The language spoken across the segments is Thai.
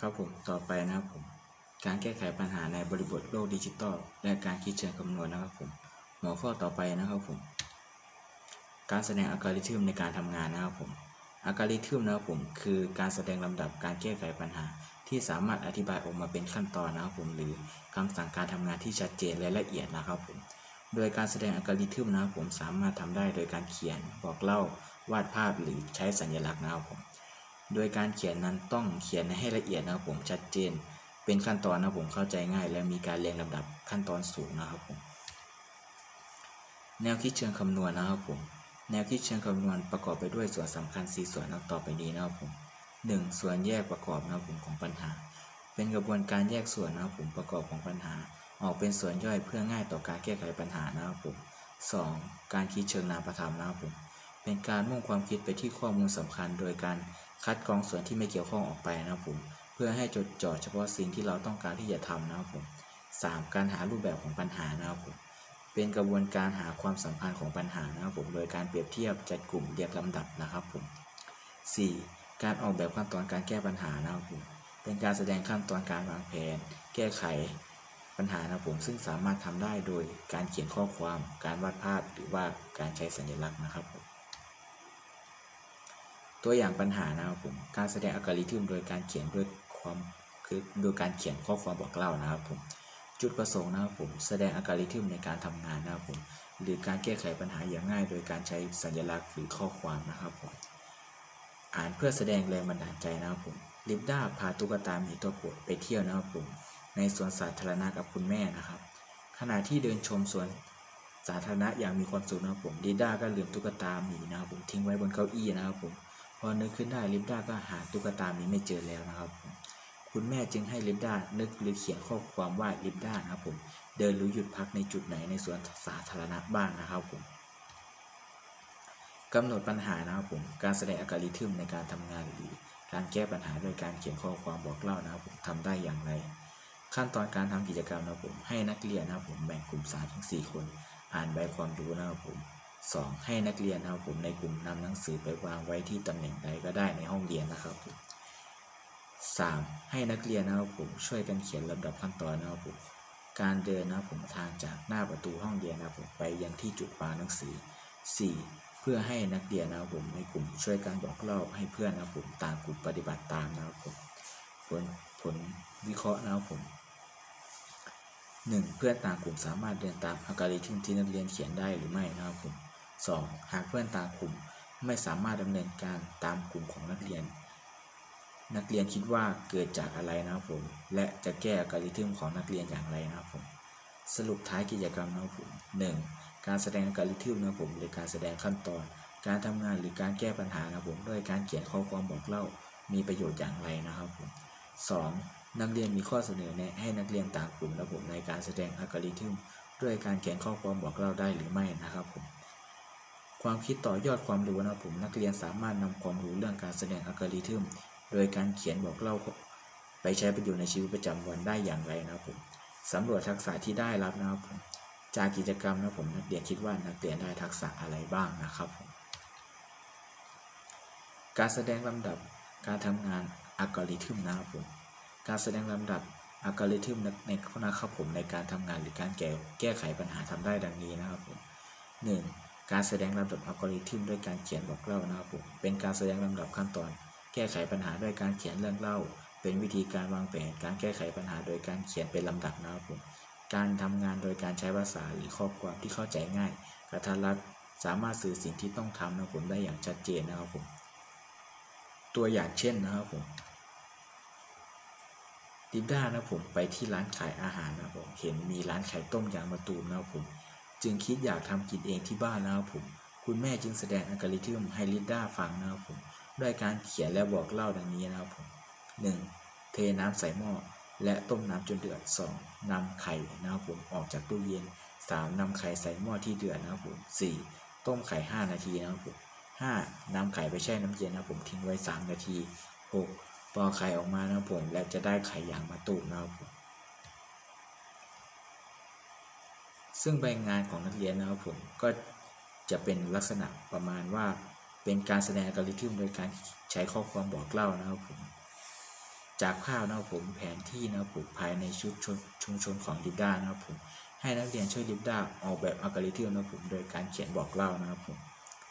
ครับผมต่อไปนะครับผมการแก้ไขปัญหาในบริบทโลกดิจิตอลและการคิดเชิงคำนวณนะครับผมหัวข้อต่อไปนะครับผมการแสดงอัลกอริทึมในการทำงานนะครับผมอัลกอริทึมนะครับผมคือการแสดงลำดับการแก้ไขปัญหา ที่สามารถอธิบายออกมาเป็นขั้นตอนนะครับผมหรือคำสั่งการทำงานที่ชัดเจนและละเอียดนะครับผมโดยการแสดงอัลกอริทึมนะครับผมสามารถทำได้โดยการเขียนบอกเล่าวาดภาพหรือใช้สัญลักษณ์นะครับผม โดยการเขียนนั้นต้องเขียนให้ละเอียดนะครับผมชัดเจน เป็นขั้นตอนนะครับผมเข้าใจง่าย และมีการเรียงลำดับขั้นตอนสูงนะครับผมแนวคิดเชิงคำนวณนะครับผมแนวคิดเชิงคำนวณประกอบไปด้วยส่วนสำคัญ 4 ส่วนดังต่อไปนี้นะครับผม 1. ส่วนแยกประกอบนะครับผมของปัญหา เป็นกระบวนการแยกส่วนนะครับผมประกอบของปัญหา ออกเป็นส่วนย่อยเพื่อง่ายต่อการแก้ไขปัญหานะครับผม 2. การคิดเชิงนามธรรมนะครับผมเป็นการมุ่งความคิดไปที่ข้อมูลสำคัญ โดยการ คัดกรองส่วนที่ไม่เกี่ยวข้องออกไปนะครับผม เพื่อให้จดจ่อเฉพาะสิ่งที่เราต้องการที่จะทำนะครับผม 3. การหารูปแบบของปัญหานะครับผม เป็นกระบวนการหาความสัมพันธ์ของปัญหานะครับผม โดยการเปรียบเทียบจัดกลุ่มเรียงลำดับนะครับผม 4. การออกแบบขั้นตอนการแก้ปัญหานะครับผม เป็นการแสดงขั้นตอนการวางแผน แก้ไขปัญหานะครับผมซึ่งสามารถทำได้โดยการเขียนข้อความ การวาดภาพหรือว่าการใช้สัญลักษณ์นะครับผม ตัวอย่างปัญหานะครับผมการแสดงอัลกอริทึมโดยการเขียนด้วยความคือโดยการเขียนข้อความบอกเล่านะครับผมจุดประสงค์นะครับผมแสดงอัลกอริทึมในการทำงานนะครับผมหรือการแก้ไขปัญหาอย่างง่าย โดยการใช้สัญลักษณ์หรือข้อความนะครับผมอ่านเพื่อแสดงแรงบันดาลใจนะครับผมลิปดาพาตุ๊กตาหมีตัวโปรดไปเที่ยวนะครับผมในสวนสาธารณะกับคุณแม่นะครับ ขณะที่เดินชมสวนสาธารณะอย่างมีความสุขนะครับผมลิปดาก็ลืมตุ๊กตาหมีนะครับผมทิ้งไว้บนเก้าอี้นะครับผม พอนึกขึ้นได้ลิปดาก็หาตุ๊กตาหมีไม่เจอแล้วนะครับ คุณแม่จึงให้ลิปดานึกหรือเขียนข้อความว่าลิปดานะครับผมเดินหรือหยุดพักในจุดไหนในสวนสาธารณะบ้างนะครับผมกำหนดปัญหานะครับผมการแสดงอัลกอริทึมในการทำงานหรือการแก้ปัญหาโดยการเขียนข้อความบอกเล่านะครับผมทำได้อย่างไร ขั้นตอนการทำกิจกรรมนะครับผมให้นักเรียนนะครับผมแบ่งกลุ่ม3ถึง4คน อ่านใบความรู้นะครับผม 2. ให้นักเรียนนะครับผมในกลุ่มนำหนังสือไปวางไว้ที่ตำแหน่งใดก็ได้ในห้องเรียนนะครับผม 3. ให้นักเรียนนะครับผมช่วยกันเขียนลำดับขั้นตอนนะครับผมการเดินนะครับผมทางจากหน้าประตูห้องเรียนนะครับผมไปยังที่จุดวางหนังสือ 4. เพื่อให้นักเรียนนะครับผมในกลุ่มช่วยกันบอกเล่าให้เพื่อนนะครับผมตางกลุ่มปฏิบัติตามนะครับผมผลผลวิเคราะห์นะครับผม 1. เพื่อนต่างกลุ่มสามารถเดินตามอัลกอริทึมที่นักเรียนเขียนได้หรือไม่นะครับผม 2. หากเพื่อนต่างกลุ่มไม่สามารถดำเนินการตามกลุ่มของนักเรียน นักเรียนคิดว่าเกิดจากอะไรนะครับผม และจะแก้อัลกอริทึมของนักเรียนอย่างไรนะครับผม สรุปท้ายกิจกรรมนะครับผม 1. การแสดงอัลกอริทึมนะครับผมหรือการแสดงขั้นตอน การทำงานหรือการแก้ปัญหานะครับผมด้วยการเขียนข้อความบอกเล่ามีประโยชน์อย่างไรนะครับผม 2. นักเรียนมีข้อเสนอแนะให้นักเรียนต่างกลุ่มนะครับผมในการแสดงอัลกอริทึมด้วยการเขียนข้อความบอกเล่าได้หรือไม่นะครับผม ความคิดต่อยอดความรู้นะครับผมนักเรียนสามารถนำความรู้เรื่องการแสดงอัลกอริทึมโดยการเขียนบอกเล่าไปใช้ประโยชน์ในชีวิตประจำวันได้อย่างไรนะครับผมสำรวจทักษะที่ได้รับนะครับผมจากกิจกรรมนะผมนักเรียนคิดว่านักเรียนได้ทักษะอะไรบ้างนะครับผมการแสดงลำดับการทำงานอัลกอริทึมนะครับผมการแสดงลำดับอัลกอริทึมในข้อนะครับผมในการทำงานหรือการแก้แก้ไขปัญหาทำได้ดังนี้นะครับผม 1. การแสดงลำดับอัลกอริทึมด้วยการเขียนบอกเล่านะครับผมเป็นการแสดงลำดับขั้นตอน แก้ไขปัญหาด้วยการเขียนเรื่องเล่า เป็นวิธีการวางแผนการแก้ไขปัญหาโดยการเขียนเป็นลำดับนะครับผมการทำงานโดยการใช้ภาษาหรือข้อความที่เข้าใจง่าย กระทัดรัดสามารถสื่อสิ่งที่ต้องทำนะครับผมได้อย่างชัดเจนนะครับผมตัวอย่างเช่นนะครับผมดิด้านะผมไปที่ร้านขายอาหารนะผมเห็นมีร้านขายต้มยางมะตูมนะครับผม จึงคิดอยากทำกินเองที่บ้านนะครับผมคุณแม่จึงแสดงอัลกอริทึมให้ลิด้าฟังนะครับผมด้วยการเขียนและบอกเล่าดังนี้นะครับผม 1. เทน้ำใส่หม้อและต้มน้ำจนเดือด 2. นำไข่นะครับผมออกจากตู้เย็น 3. นำไข่ใส่หม้อที่เดือดนะครับผม 4. ต้มไข่ 5 นาทีนะครับผม 5. นำไข่ไปแช่น้ำเย็นนะครับผมทิ้งไว้ 3 นาที 6. ปอกไข่ออกมานะครับผม และจะได้ไข่อย่างมาตูมนะครับผม ซึ่งใบงานของนักเรียนนะครับผมก็จะเป็นลักษณะประมาณว่าเป็นการแสดงอัลกอริทึมโดยการใช้ข้อความบอกเล่านะครับผมจากภาพนะครับผมแผนที่นะครับผมภายในชุดชุมชนของลิปด้านะครับผมให้นักเรียนช่วยลิปด้าออกแบบอัลกอริทึมนะครับผมโดยการเขียนบอกเล่านะครับผม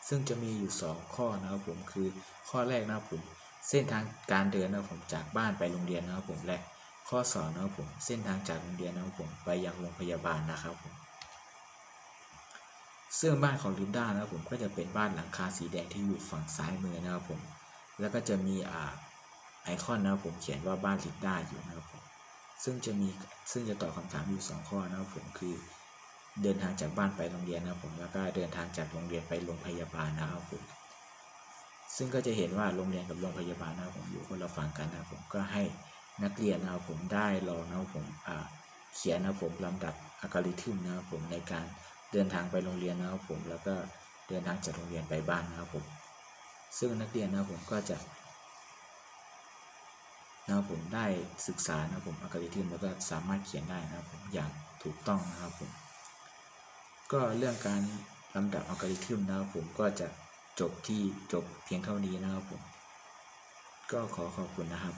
ซึ่งจะมีอยู่ 2 ข้อนะครับผมคือข้อแรกนะครับผมเส้นทางการเดินนะครับผมจากบ้านไปโรงเรียนนะครับผมและข้อสองนะครับผมเส้นทางจากโรงเรียนนะครับผมไปยังโรงพยาบาลนะครับผม ซึ่งบ้านของลิปด้านะครับผมก็จะเป็นบ้านหลังคาสีแดงที่อยู่ฝั่งซ้ายมือนะครับผมแล้วก็จะมีอ่าไอคอนนะครับผมเขียนว่าบ้านลิปด้าอยู่นะครับผมซึ่งจะมีซึ่งจะตอบคำถามอยู่ 2 ข้อนะครับผมคือ เดินทางจากบ้านไปโรงเรียนนะครับผมแล้วก็เดินทางจากโรงเรียนไปโรงพยาบาลนะครับผมซึ่งก็จะเห็นว่าโรงเรียนกับโรงพยาบาลนะครับผมอยู่คนละฝั่งกันนะครับผมก็ให้นักเรียนนะครับผมได้ลองนะครับผมเขียนนะครับผมลำดับอัลกอริทึมนะครับผมในการ เดินทางไปโรงเรียนนะครับผมแล้วก็เดินทางจากโรงเรียนไปบ้านนะครับผม ซึ่งนักเรียนนะครับผมก็จะนะครับผมได้ศึกษานะครับผมอัลกอริทึมแล้วก็สามารถเขียนได้นะครับผมอย่างถูกต้องนะครับผม ก็เรื่องการลำดับอัลกอริทึมนะครับผมก็จะจบที่จบเพียงเท่านี้นะครับผม ก็ขอขอบคุณนะครับ